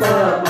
Papa.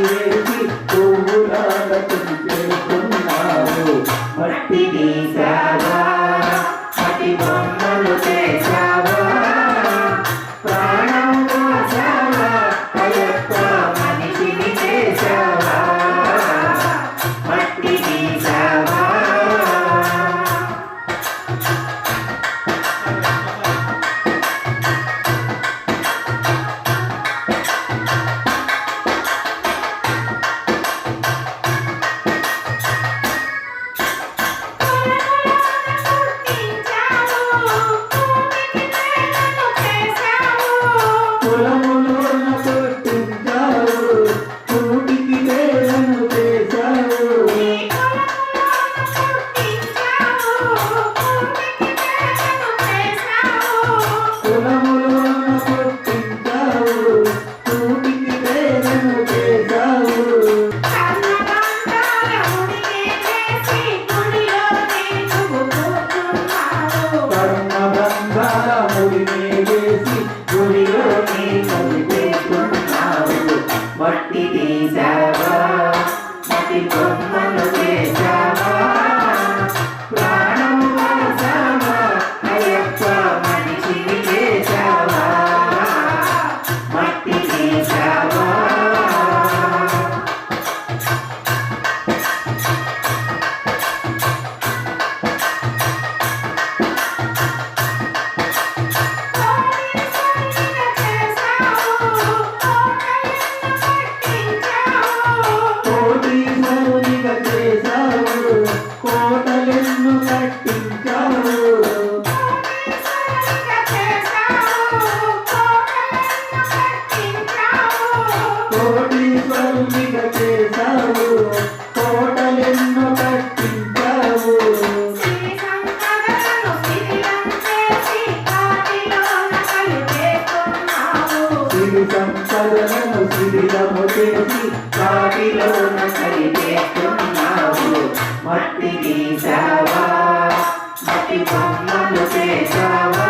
చేసి కాటిలోన కలిపేస్తున్నావు మట్టి మట్టి బొమ్మలు చేసావా?